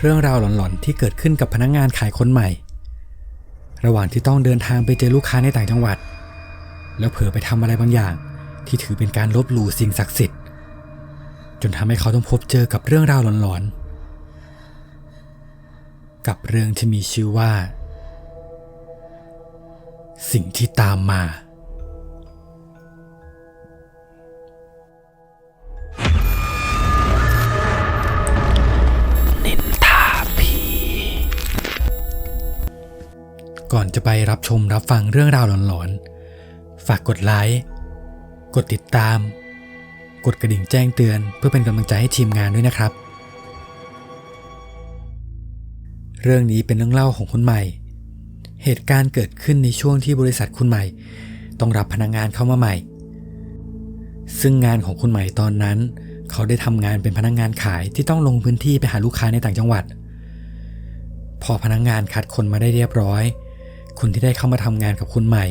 เรื่องราวหลอนๆ ที่เกิดขึ้นกับพนักงงานขายคนใหม่ ระหว่างที่ต้องเดินทางไปเจอลูกค้าในต่างจังหวัด แล้วเผลอไปทำอะไรบางอย่าง ที่ถือเป็นการลบหลู่สิ่งศักดิ์สิทธิ์ จนทำให้เขาต้องพบเจอกับเรื่องราวหลอนๆ กับเรื่องที่มีชื่อว่า สิ่งที่ตามมา ก่อนจะไปรับชมรับฟังเรื่องราวหลอนๆ ฝากกดไลค์ กดติดตาม กดกระดิ่งแจ้งเตือนเพื่อเป็นกำลังใจให้ทีมงานด้วยนะครับ เรื่องนี้เป็นเรื่องเล่าของคุณใหม่ เหตุการณ์เกิดขึ้นในช่วงที่บริษัทคุณใหม่ ต้องรับพนักงงานเข้ามาใหม่ ซึ่งงานของคุณใหม่ตอนนั้น เขาได้ทำงานเป็นพนักงงานขายที่ต้องลงพื้นที่ไปหาลูกค้าในต่างจังหวัดพอพนักงงานคัดคนมาได้เรียบร้อย คนที่ได้เข้ามาทำงานกับคุณใหม่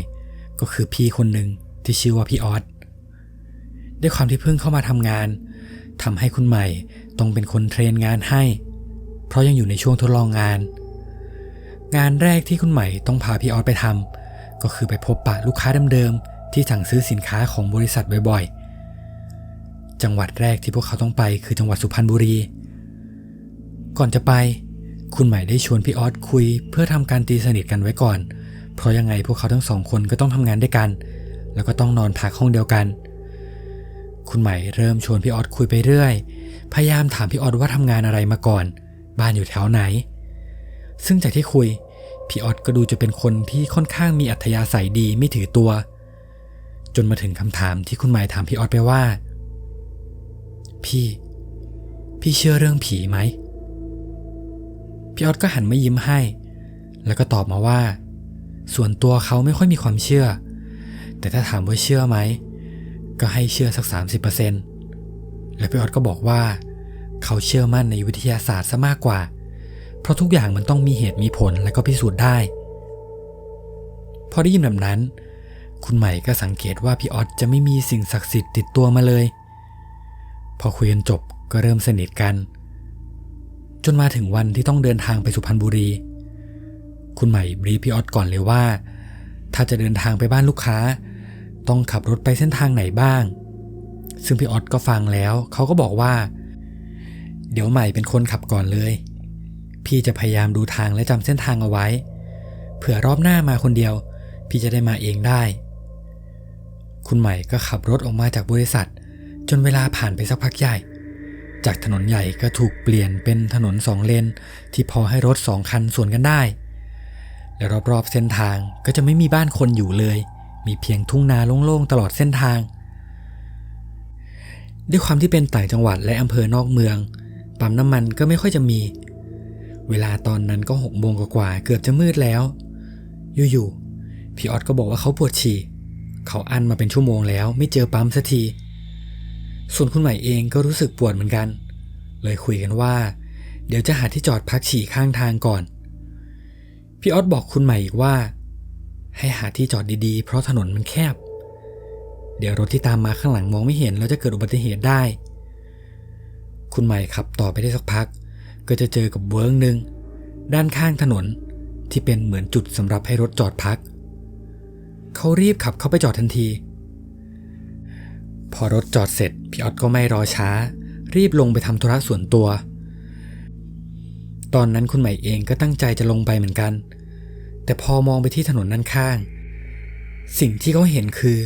ก็คือพี่คนหนึ่งที่ชื่อว่าพี่ออสด้วยความที่เพิ่งเข้ามาทำงานทำให้คุณใหม่ต้องเป็นคนเทรนงานให้ เพราะยังอยู่ในช่วงทดลองงาน งานแรกที่คุณใหม่ต้องพาพี่ออสไปทำก็คือไปพบปะลูกค้าเดิมๆที่สั่งซื้อสินค้าของบริษัทบ่อยๆ จังหวัดแรกที่พวกเขาต้องไปคือจังหวัดสุพรรณบุรี ก่อนจะไป คุณใหม่ได้ชวนพี่ออสคุย เพื่อทำการตีสนิทกันไว้ก่อน เพราะยังไงพวกเขาทั้งสองคนก็ต้องทำงานด้วยกัน แล้วก็ต้องนอนพักห้องเดียวกัน คุณใหม่เริ่มชวนพี่ออสคุยไปเรื่อย พยายามถามพี่ออสว่าทำงานอะไรมาก่อน บ้านอยู่แถวไหน ซึ่งจากที่คุยพี่ออสก็ดูจะเป็นคนที่ค่อนข้างมีอัธยาศัยดีไม่ถือตัว จนมาถึงคำถามที่คุณใหม่ถามพี่ออสไปว่า พี่ พี่เชื่อเรื่องผีไหม พี่ออสก็หันมายิ้มให้ แล้วก็ตอบมาว่า ส่วนตัวเขาไม่ค่อยมีความเชื่อ แต่ถ้าถามว่าเชื่อไหม ก็ให้เชื่อสัก 30%แล้วพี่ออสก็บอกว่า เขาเชื่อมั่นในวิทยาศาสตร์ซะมากกว่า เพราะทุกอย่างมันต้องมีเหตุมีผลและก็พิสูจน์ได้ พอได้ยินแบบนั้น คุณใหม่ก็สังเกตว่าพี่ออสจะไม่มีสิ่งศักดิ์สิทธิ์ติดตัวมาเลย พอคุยกันจบก็เริ่มสนิทกัน จนมาถึงวันที่ต้องเดินทางไปสุพรรณบุรี คุณใหม่บรีพี่ออสก่อนเลยว่า ถ้าจะเดินทางไปบ้านลูกค้า ต้องขับรถไปเส้นทางไหนบ้าง ซึ่งพี่ออสก็ฟังแล้ว เขาก็บอกว่า เดี๋ยวใหม่เป็นคนขับก่อนเลย พี่จะพยายามดูทางและจำเส้นทางเอาไว้ เผื่อรอบหน้ามาคนเดียว พี่จะได้มาเองได้ คุณใหม่ก็ขับรถออกมาจากบริษัท จนเวลาผ่านไปสักพักใหญ่ จากถนนใหญ่ก็ถูกเปลี่ยนเป็นถนนสองเลนที่พอให้รถสองคันสวนกันได้ และรอบๆเส้นทางก็จะไม่มีบ้านคนอยู่เลย มีเพียงทุ่งนาโล่งๆตลอดเส้นทาง ด้วยความที่เป็นต่างจังหวัดและอำเภอนอกเมือง ปั๊มน้ำมันก็ไม่ค่อยจะมี เวลาตอนนั้นก็หกโมงกว่าเกือบจะมืดแล้ว อยู่ๆพี่ออสก็บอกว่าเขาปวดฉี่ เขาอั้นมาเป็นชั่วโมงแล้วไม่เจอปั๊มสักที ส่วนคุณใหม่เองก็รู้สึกปวดเหมือนกัน เลยคุยกันว่า เดี๋ยวจะหาที่จอดพักฉี่ข้างทางก่อน พี่ออสบอกคุณใหม่อีกว่า ให้หาที่จอดดีๆ เพราะถนนมันแคบ เดี๋ยวรถที่ตามมาข้างหลังมองไม่เห็นแล้วจะเกิดอุบัติเหตุได้ คุณใหม่ขับต่อไปได้สักพัก ก็จะเจอกับเวิร์กหนึ่งด้านข้างถนนที่เป็นเหมือนจุดสำหรับให้รถจอดพัก เขารีบขับเข้าไปจอดทันที พอรถจอดเสร็จพี่ออดก็ไม่รอช้า รีบลงไปทำธุระส่วนตัว ตอนนั้นคุณใหม่เองก็ตั้งใจจะลงไปเหมือนกัน แต่พอมองไปที่ถนนด้านข้าง สิ่งที่เขาเห็นคือ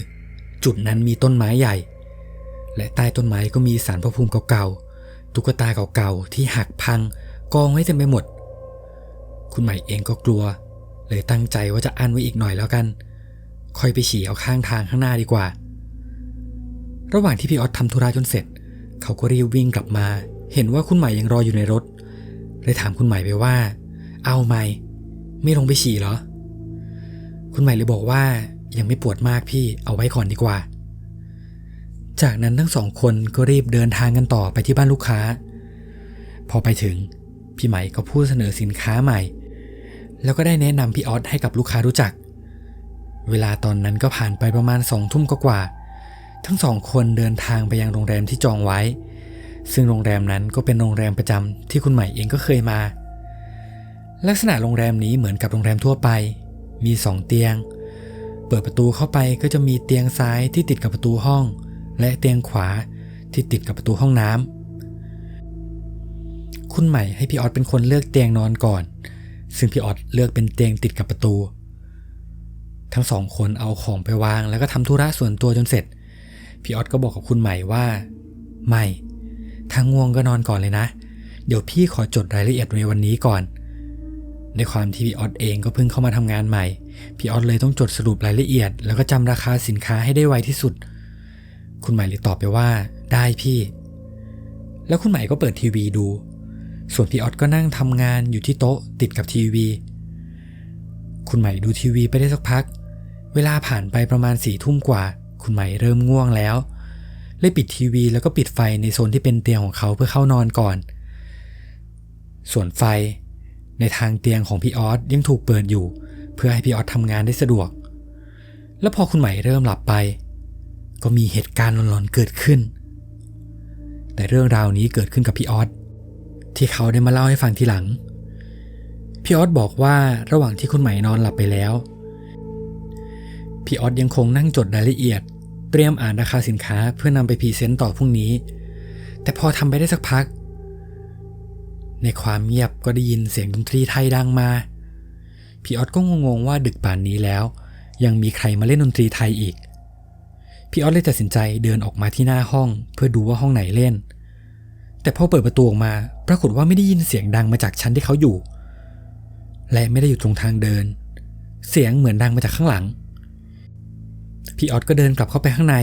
จุดนั้นมีต้นไม้ใหญ่ และใต้ต้นไม้ก็มีสารพระภูมิเก่าๆตุ๊กตาเก่าๆที่หักพังกองไว้เต็มไปหมด คุณใหม่เองก็กลัว เลยตั้งใจว่าจะอั้นไว้อีกหน่อยแล้วกัน ค่อยไปฉี่เอาข้างทางข้างหน้าดีกว่า ระหว่างที่พี่ออสทำธุระจนเสร็จ เขาก็รีบวิ่งกลับมา เห็นว่าคุณใหม่ยังรออยู่ในรถ เลยถามคุณใหม่ไปว่า เอาไหมไม่ลงไปฉี่เหรอ คุณใหม่เลยบอกว่ายังไม่ปวดมากพี่เอาไว้ก่อนดีกว่า จากนั้นทั้งสองคนก็รีบเดินทางกันต่อไปที่บ้านลูกค้า พอไปถึง พี่ใหม่ก็พูดเสนอสินค้าใหม่ แล้วก็ได้แนะนำพี่ออสให้กับลูกค้ารู้จัก เวลาตอนนั้นก็ผ่านไปประมาณสองทุ่มกว่าๆ ทั้งสองคนเดินทางไปยังโรงแรมที่จองไว้ ซึ่งโรงแรมนั้นก็เป็นโรงแรมประจำที่คุณใหม่เองก็เคยมา ลักษณะโรงแรมนี้เหมือนกับโรงแรมทั่วไป มีสองเตียง เปิดประตูเข้าไปก็จะมีเตียงซ้ายที่ติดกับประตูห้อง และเตียงขวาที่ติดกับประตูห้องน้ำคุณใหม่ให้พี่ออสเป็นคนเลือกเตียงนอนก่อน ซึ่งพี่ออสเลือกเป็นเตียงติดกับประตู ทั้งสองคนเอาของไปวางแล้วก็ทำธุระส่วนตัวจนเสร็จ พี่ออสก็บอกกับคุณใหม่ว่าไม่ถ้าง่วงก็นอนก่อนเลยนะ เดี๋ยวพี่ขอจดรายละเอียดในวันนี้ก่อน ในความที่พี่ออสเองก็เพิ่งเข้ามาทำงานใหม่ พี่ออสเลยต้องจดสรุปรายละเอียด แล้วก็จำราคาสินค้าให้ได้ไวที่สุด คุณใหม่เลยตอบไปว่า ได้พี่ แล้วคุณใหม่ก็เปิดทีวีดู ส่วนพี่ออสก็นั่งทำงานอยู่ที่โต๊ะติดกับทีวี คุณใหม่ดูทีวีไปได้สักพัก เวลาผ่านไปประมาณสี่ทุ่มกว่า คุณใหม่เริ่มง่วงแล้วเลยปิดทีวีแล้วก็ปิดไฟในโซนที่เป็นเตียงของเขาเพื่อเข้านอนก่อน ส่วนไฟในทางเตียงของพี่ออสยังถูกเปิดอยู่ เพื่อให้พี่ออสทำงานได้สะดวก แล้วพอคุณใหม่เริ่มหลับไป ก็มีเหตุการณ์หลอนๆเกิดขึ้น แต่เรื่องราวนี้เกิดขึ้นกับพี่ออสที่เขาได้มาเล่าให้ฟังทีหลัง พี่ออสบอกว่าระหว่างที่คุณใหม่นอนหลับไปแล้ว พี่ออสยังคงนั่งจดรายละเอียด เตรียมอ่านราคาสินค้าเพื่อนำไปพรีเซนต์ต่อพรุ่งนี้ แต่พอทำไปได้สักพัก ในความเงียบก็ได้ยินเสียงดนตรีไทยดังมา พี่ออสก็งงๆว่าดึกป่านนี้แล้ว ยังมีใครมาเล่นดนตรีไทยอีก พี่ออสเลยตัดสินใจเดินออกมาที่หน้าห้อง เพื่อดูว่าห้องไหนเล่น แต่พอเปิดประตูออกมา ปรากฏว่าไม่ได้ยินเสียงดังมาจากชั้นที่เขาอยู่ และไม่ได้อยู่ตรงทางเดิน เสียงเหมือนดังมาจากข้างหลัง พี่ออสก็เดินกลับเข้าไปข้างใน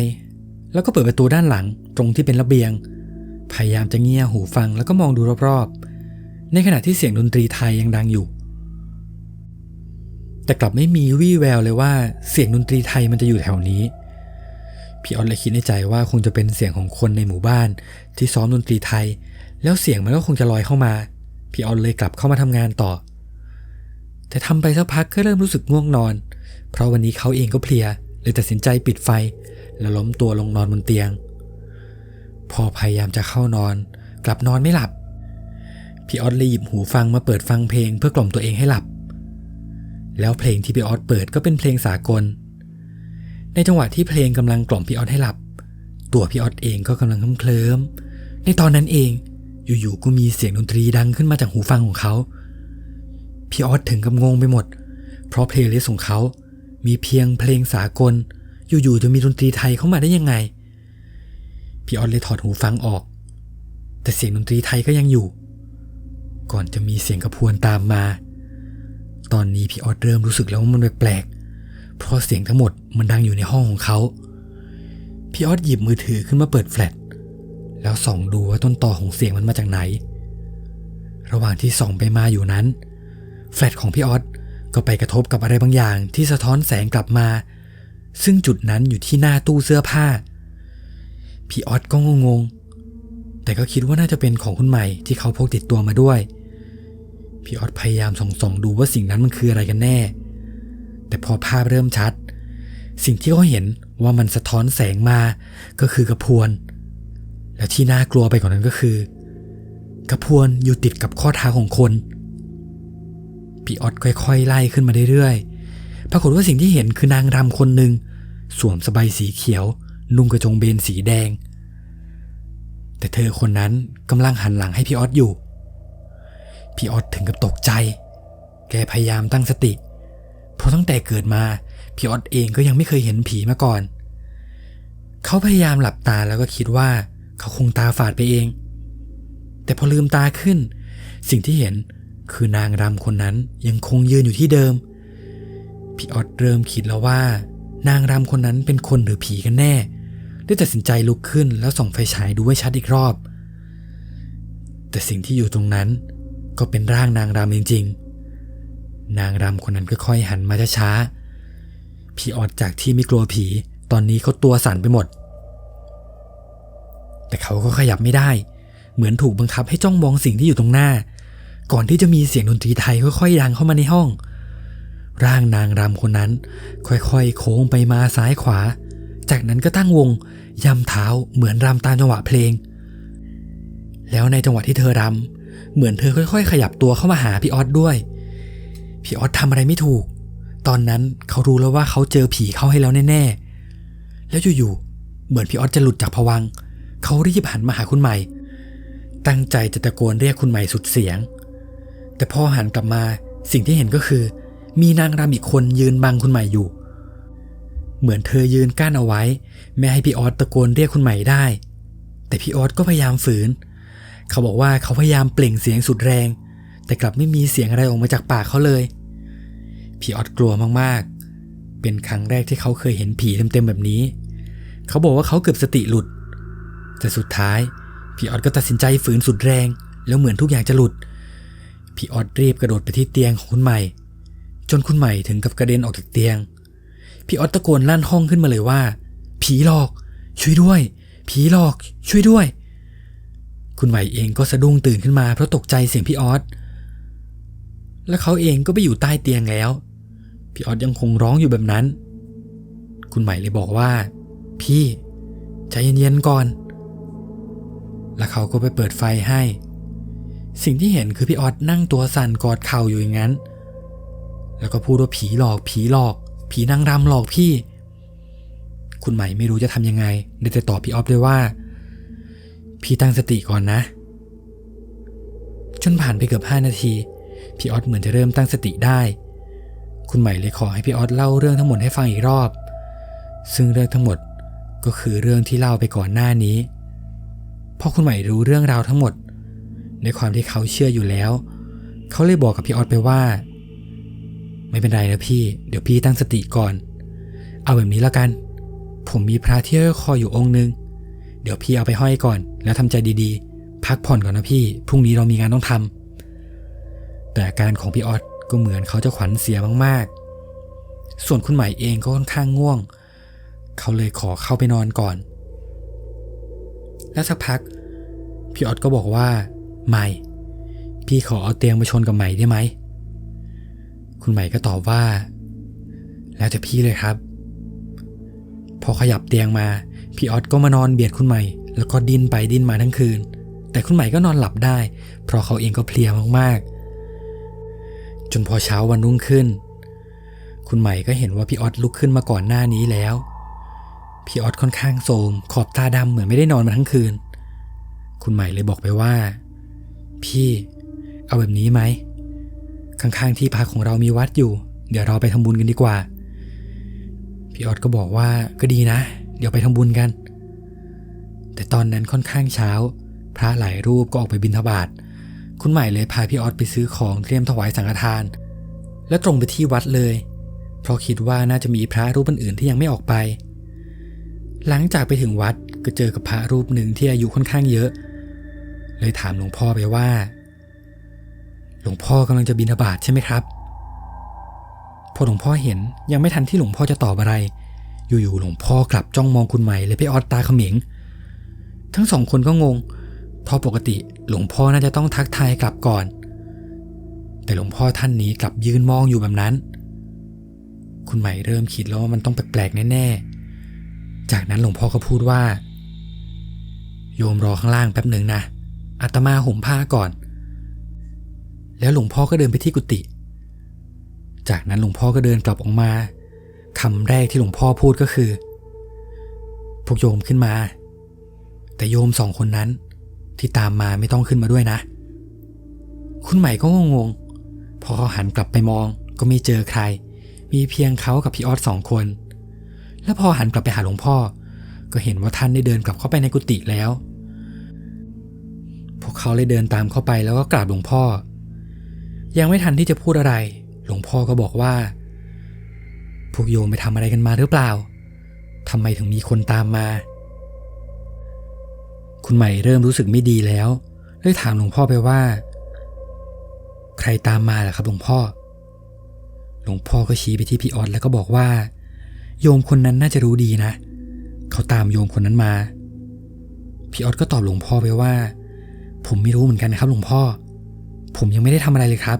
แล้วก็เปิดประตูด้านหลังตรงที่เป็นระเบียง พยายามจะเงี่ยหูฟังแล้วก็มองดูรอบๆ ในขณะที่เสียงดนตรีไทยยังดังอยู่ แต่กลับไม่มีวี่แววเลยว่าเสียงดนตรีไทยมันจะอยู่แถวนี้ พี่ออสเลยคิดในใจว่าคงจะเป็นเสียงของคนในหมู่บ้าน ที่ซ้อมดนตรีไทย แล้วเสียงมันก็คงจะลอยเข้ามา พี่ออสเลยกลับเข้ามาทำงานต่อ แต่ทำไปสักพักก็เริ่มรู้สึกง่วงนอน เพราะวันนี้เขาเองก็เพลียเเลยตัดสินใจปิดไฟ แล้วล้มตัวลงนอนบนเตียง พอพยายามจะเข้านอน กลับนอนไม่หลับ พี่ออสเลยหยิบหูฟังมาเปิดฟังเพลงเพื่อกล่อมตัวเองให้หลับ แล้วเพลงที่พี่ออสเปิดก็เป็นเพลงสากล ในจังหวะที่เพลงกำลังกล่อมพี่ออสให้หลับ ตัวพี่ออสเองก็กำลังเคลิ้มในตอนนั้นเองอยู่ๆก็มีเสียงดนตรีดังขึ้นมาจากหูฟังของเขา พี่ออสถึงกับงงไปหมด เพราะเพลงลิสต์ของเขา มีเพียงเพลงสากล อยู่ๆจะมีดนตรีไทยเข้ามาได้ยังไง พี่ออสเลยถอดหูฟังออก แต่เสียงดนตรีไทยก็ยังอยู่ ก่อนจะมีเสียงกระพวนตามมา ตอนนี้พี่ออสเริ่มรู้สึกแล้วว่ามันแปลกๆเพราะเสียงทั้งหมดมันดังอยู่ในห้องของเขาพี่ออสหยิบมือถือขึ้นมาเปิดแฟลชแล้วส่องดูว่าต้นต่อของเสียงมันมาจากไหน ระหว่างที่ส่องไปมาอยู่นั้น แฟลชของพี่ออส ก็ไปกระทบกับอะไรบางอย่างที่สะท้อนแสงกลับมา ซึ่งจุดนั้นอยู่ที่หน้าตู้เสื้อผ้า พี่ออสก็งงๆ แต่ก็คิดว่าน่าจะเป็นของคุณใหม่ที่เขาพกติดตัวมาด้วย พี่ออสพยายามส่องๆดูว่าสิ่งนั้นมันคืออะไรกันแน่ แต่พอภาพเริ่มชัด สิ่งที่เขาเห็นว่ามันสะท้อนแสงมาก็คือกระพวน และที่น่ากลัวไปกว่านนั้นก็คือ กระพวนอยู่ติดกับข้อเท้าของคน พี่ออสค่อยๆ ไล่ขึ้นมาเรื่อยๆ ปรากฏว่าสิ่งที่เห็นคือนางรำคนหนึ่งสวมสบายสีเขียว นุ่งกระจงเบนสีแดง แต่เธอคนนั้นกำลังหันหลังให้พี่ออสอยู่ พี่ออสถึงกับตกใจ แกพยายามตั้งสติ เพราะตั้งแต่เกิดมา พี่ออสเองก็ยังไม่เคยเห็นผีมาก่อน เขาพยายามหลับตาแล้วก็คิดว่าเขาคงตาฝาดไปเอง แต่พอลืมตาขึ้น สิ่งที่เห็น คือนางรำคนนั้นยังคงยืนอยู่ที่เดิม พี่ออดเริ่มคิดแล้วว่า นางรำคนนั้นเป็นคนหรือผีกันแน่ ได้ตัดสินใจลุกขึ้นแล้วส่องไฟฉายดูให้ชัดอีกรอบ แต่สิ่งที่อยู่ตรงนั้นก็เป็นร่างนางรำจริง ๆ นางรำคนนั้นค่อยๆหันมาช้าๆ พี่ออดจากที่ไม่กลัวผี ตอนนี้เขาตัวสั่นไปหมด แต่เขาก็ขยับไม่ได้ เหมือนถูกบังคับให้จ้องมองสิ่งที่อยู่ตรงหน้า ก่อนที่จะมีเสียงดนตรีไทยค่อยๆดังเข้ามาในห้อง ร่างนางรำคนนั้น ค่อยๆ โค้งไปมาซ้ายขวา จากนั้นก็ตั้งวงยำเท้าเหมือนรำตามจังหวะเพลง แล้วในจังหวะที่เธอรำเหมือนเธอค่อย ๆ ขยับตัวเข้ามาหาพี่ออสด้วย พี่ออสทำอะไรไม่ถูก ตอนนั้นเขารู้แล้วว่าเขาเจอผีเข้าให้แล้วแน่ๆ แล้วอยู่ๆเหมือนพี่ออสจะหลุดจากผวังเขารีบหันมาหาคุณใหม่ ตั้งใจจะตะโกนเรียกคุณใหม่สุดเสียง แต่พอหันกลับมาสิ่งที่เห็นก็คือ มีนางรำอีกคนยืนบังคุณใหม่อยู่ เหมือนเธอยืนกั้นเอาไว้ ไม่ให้พี่ออสตะโกนเรียกคุณใหม่ได้ แต่พี่ออสก็พยายามฝืน เขาบอกว่าเขาพยายามเปล่งเสียงสุดแรง แต่กลับไม่มีเสียงอะไรออกมาจากปากเขาเลย พี่ออสกลัวมากๆ เป็นครั้งแรกที่เขาเคยเห็นผีเต็มๆแบบนี้ เขาบอกว่าเขาเกือบสติหลุด แต่สุดท้ายพี่ออสก็ตัดสินใจฝืนสุดแรง แล้วเหมือนทุกอย่างจะหลุด พี่ออสรีบกระโดดไปที่เตียงของคุณใหม่ จนคุณใหม่ถึงกับกระเด็นออกจากเตียง พี่ออสตะโกนลั่นห้องขึ้นมาเลยว่า ผีหลอก ช่วยด้วย ผีหลอก ช่วยด้วย คุณใหม่เองก็สะดุ้งตื่นขึ้นมาเพราะตกใจเสียงพี่ออสและเขาเองก็ไปอยู่ใต้เตียงแล้ว พี่ออสยังคงร้องอยู่แบบนั้น คุณใหม่เลยบอกว่า พี่ใจเย็นๆก่อน แล้วเขาก็ไปเปิดไฟให้ สิ่งที่เห็นคือพี่ออสนั่งตัวสั่นกอดเข่าอยู่อย่างนั้น แล้วก็พูดว่าผีหลอกผีหลอก ผีนางรำหลอกพี่ คุณใหม่ไม่รู้จะทำยังไงได้แต่ตอบพี่ออฟด้วยว่า พี่ตั้งสติก่อนนะ จนผ่านไปเกือบห้านาที พี่ออสเหมือนจะเริ่มตั้งสติได้ คุณใหม่เลยขอให้พี่ออสเล่าเรื่องทั้งหมดให้ฟังอีกรอบ ซึ่งเรื่องทั้งหมดก็คือเรื่องที่เล่าไปก่อนหน้านี้พอคุณใหม่รู้เรื่องราวทั้งหมด ในความที่เขาเชื่ออยู่แล้ว เขาเลยบอกกับพี่ออสไปว่า ไม่เป็นไรนะพี่ เดี๋ยวพี่ตั้งสติก่อน เอาแบบนี้แล้วกัน ผมมีพระที่ห้อยคออยู่องค์นึง เดี๋ยวพี่เอาไปห้อยก่อน แล้วทำใจดีๆ พักผ่อนก่อนนะพี่ พรุ่งนี้เรามีงานต้องทำแต่อาการของพี่ออสก็เหมือนเขาจะขวัญเสียมากๆ ส่วนคุณใหม่เองก็ค่อนข้างง่วง เขาเลยขอเข้าไปนอนก่อน แล้วสักพักพี่ออสก็บอกว่า ใหม่ พี่ขอเอาเตียงมาชนกับใหม่ได้ไหม คุณใหม่ก็ตอบว่า แล้วแต่พี่เลยครับ พอขยับเตียงมา พี่ออสก็มานอนเบียดคุณใหม่ แล้วก็ดิ้นไปดิ้นมาทั้งคืน แต่คุณใหม่ก็นอนหลับได้ เพราะเขาเองก็เพลียมากๆ จนพอเช้าวันรุ่งขึ้น คุณใหม่ก็เห็นว่าพี่ออสลุกขึ้นมาก่อนหน้านี้แล้วพี่ออสค่อนข้างโทมขอบตาดำเหมือนไม่ได้นอนมาทั้งคืน คุณใหม่เลยบอกไปว่า พี่เอาแบบนี้ไหม ข้างๆที่พักของเรามีวัดอยู่ เดี๋ยวเราไปทำบุญกันดีกว่า พี่ออสก็บอกว่าก็ดีนะ เดี๋ยวไปทำบุญกัน แต่ตอนนั้นค่อนข้างเช้า พระหลายรูปก็ออกไปบิณฑบาตคุณใหม่เลยพาพี่ออสไปซื้อของเตรียมถวายสังฆทาน แล้วตรงไปที่วัดเลย เพราะคิดว่าน่าจะมีพระรูปอื่นๆที่ยังไม่ออกไป หลังจากไปถึงวัดก็เจอกับพระรูปหนึ่งที่อายุค่อนข้างเยอะเเลยถามหลวงพ่อไปว่า หลวงพ่อกำลังจะบิณฑบาตใช่ไหมครับ พอหลวงพ่อเห็นยังไม่ทันที่หลวงพ่อจะตอบอะไร อยู่ๆหลวงพ่อกลับจ้องมองคุณใหม่เลยพี่ออสตาเขม็งทั้งสองคนก็งงเพราะปกติหลวงพ่อน่าจะต้องทักทายกลับก่อน แต่หลวงพ่อท่านนี้กลับยืนมองอยู่แบบนั้น คุณใหม่เริ่มคิดแล้วว่ามันต้องแปลกๆแน่ๆ จากนั้นหลวงพ่อก็พูดว่า โยมรอข้างล่างแป๊บหนึ่งนะ อาตมาห่มผ้าก่อน แล้วหลวงพ่อก็เดินไปที่กุฏิจากนั้นหลวงพ่อก็เดินกลับออกมาคำแรกที่หลวงพ่อพูดก็คือ พวกโยมขึ้นมา แต่โยมสองคนนั้นที่ตามมาไม่ต้องขึ้นมาด้วยนะ คุณใหม่ก็งงๆ พอเขาหันกลับไปมองก็ไม่เจอใคร มีเพียงเขากับพี่ออสสองคน แล้วพอหันกลับไปหาหลวงพ่อ ก็เห็นว่าท่านได้เดินกลับเข้าไปในกุฏิแล้ว เขาเลยเดินตามเข้าไปแล้วก็กราบหลวงพ่อ ยังไม่ทันที่จะพูดอะไร หลวงพ่อก็บอกว่า พวกโยมไปทำอะไรกันมาหรือเปล่าทำไมถึงมีคนตามมา คุณใหม่เริ่มรู้สึกไม่ดีแล้วเลยถามหลวงพ่อไปว่า ใครตามมาล่ะครับหลวงพ่อ หลวงพ่อก็ชี้ไปที่พี่ออสแล้วก็บอกว่า โยมคนนั้นน่าจะรู้ดีนะ เขาตามโยมคนนั้นมา พี่ออสก็ตอบหลวงพ่อไปว่า ผมไม่รู้เหมือนกันนะครับ หลวงพ่อ ผมยังไม่ได้ทำอะไรเลยครับ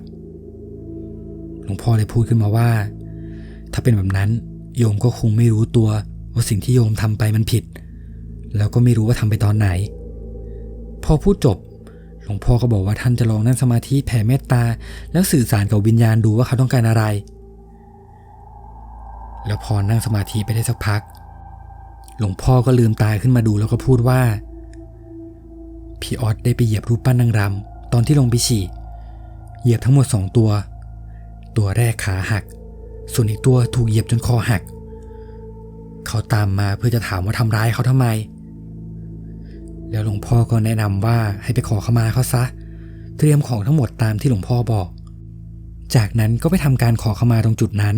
หลวงพ่อเลยพูดขึ้นมาว่า ถ้าเป็นแบบนั้น โยมก็คงไม่รู้ตัวว่าสิ่งที่โยมทำไปมันผิด แล้วก็ไม่รู้ว่าทำไปตอนไหน พอพูดจบ หลวงพ่อก็บอกว่าท่านจะลองนั่งสมาธิแผ่เมตตา แล้วสื่อสารกับวิญญาณดูว่าเขาต้องการอะไร แล้วพอนั่งสมาธิไปได้สักพัก หลวงพ่อก็ลืมตาขึ้นมาดูแล้วก็พูดว่า พี่ออสได้ไปเหยียบรูปปั้นนางรำตอนที่ลงไปฉี่ เหยียบทั้งหมดสองตัว ตัวแรกขาหัก ส่วนอีกตัวถูกเหยียบจนคอหัก เขาตามมาเพื่อจะถามว่าทำร้ายเขาทำไม แล้วหลวงพ่อก็แนะนำว่าให้ไปขอขมาเขาซะ เตรียมของทั้งหมดตามที่หลวงพ่อบอก จากนั้นก็ไปทำการขอขมาตรงจุดนั้น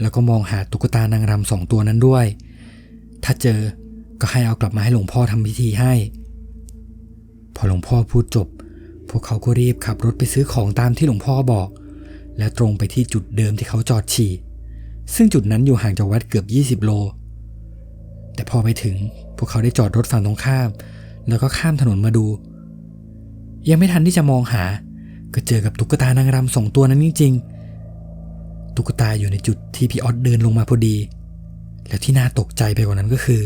แล้วก็มองหาตุ๊กตานางรำสองตัวนั้นด้วย ถ้าเจอก็ให้เอากลับมาให้หลวงพ่อทำพิธีให้ พอหลวงพ่อพูดจบ พวกเขาก็รีบขับรถไปซื้อของตามที่หลวงพ่อบอก แล้วตรงไปที่จุดเดิมที่เขาจอดฉี่ ซึ่งจุดนั้นอยู่ห่างจากวัดเกือบ 20 โล แต่พอไปถึงพวกเขาได้จอดรถฝั่งตรงข้าม แล้วก็ข้ามถนนมาดู ยังไม่ทันที่จะมองหา ก็เจอกับตุ๊กตานางรำสองตัวนั้นจริงๆ ตุ๊กตาอยู่ในจุดที่พี่ออสเดินลงมาพอดี แล้วที่น่าตกใจไปกว่านั้นก็คือ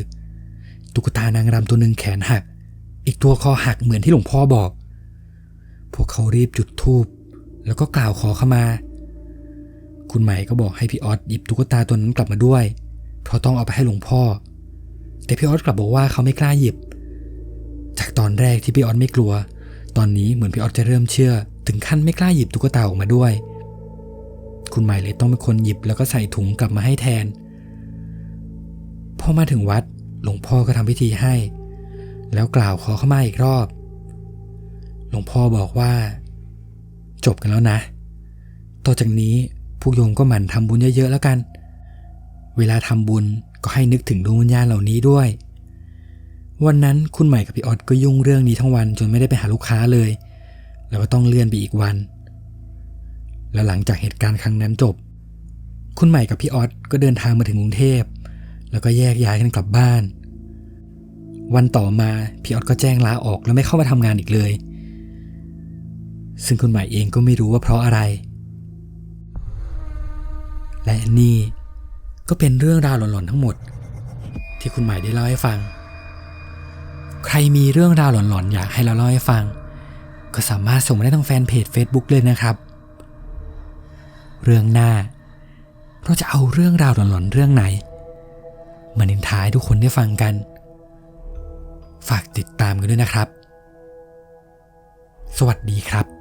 ตุ๊กตานางรำตัวหนึ่งแขนหัก อีกตัวคอหักเหมือนที่หลวงพ่อบอก พวกเขารีบจุดธูปแล้วก็กล่าวขอขมา คุณไหมก็บอกให้พี่ออสหยิบตุ๊กตาตัวนั้นกลับมาด้วย เพราะต้องเอาไปให้หลวงพ่อ แต่พี่ออสกลับบอกว่าเขาไม่กล้าหยิบ จากตอนแรกที่พี่ออสไม่กลัว ตอนนี้เหมือนพี่ออสจะเริ่มเชื่อ ถึงขั้นไม่กล้าหยิบตุ๊กตาออกมาด้วย คุณใหม่เลยต้องเป็นคนหยิบแล้วก็ใส่ถุงกลับมาให้แทน พอมาถึงวัดหลวงพ่อก็ทำพิธีให้ แล้วกล่าวขอเข้ามาอีกรอบ หลวงพ่อบอกว่า จบกันแล้วนะ ต่อจากนี้พวกโยมก็หมั่นทำบุญเยอะๆแล้วกัน เวลาทำบุญก็ให้นึกถึงดวงวิญญาณเหล่านี้ด้วย วันนั้นคุณใหม่กับพี่ออดก็ยุ่งเรื่องนี้ทั้งวันจนไม่ได้ไปหาลูกค้าเลย แล้วก็ต้องเลื่อนไปอีกวัน แล้วหลังจากเหตุการณ์ครั้งนั้นจบ คุณใหม่กับพี่ออดก็เดินทางมาถึงกรุงเทพ แล้วก็แยกย้ายกันกลับบ้าน วันต่อมาพี่ออดก็แจ้งลาออกแล้วไม่เข้ามาทำงานอีกเลย ซึ่งคุณใหม่เองก็ไม่รู้ว่าเพราะอะไร และนี่ก็เป็นเรื่องราวหลอนๆทั้งหมด ที่คุณใหม่ได้เล่าให้ฟัง ใครมีเรื่องราวหลอนๆ อยากให้เราเล่าให้ฟัง ก็สามารถส่งมาได้ทางแฟนเพจ Facebook เลยนะครับ เรื่องหน้า เราจะเอาเรื่องราวหลอนๆเรื่องไหน มานินทายทุกคนได้ฟังกัน ฝากติดตามกันด้วยนะครับ สวัสดีครับ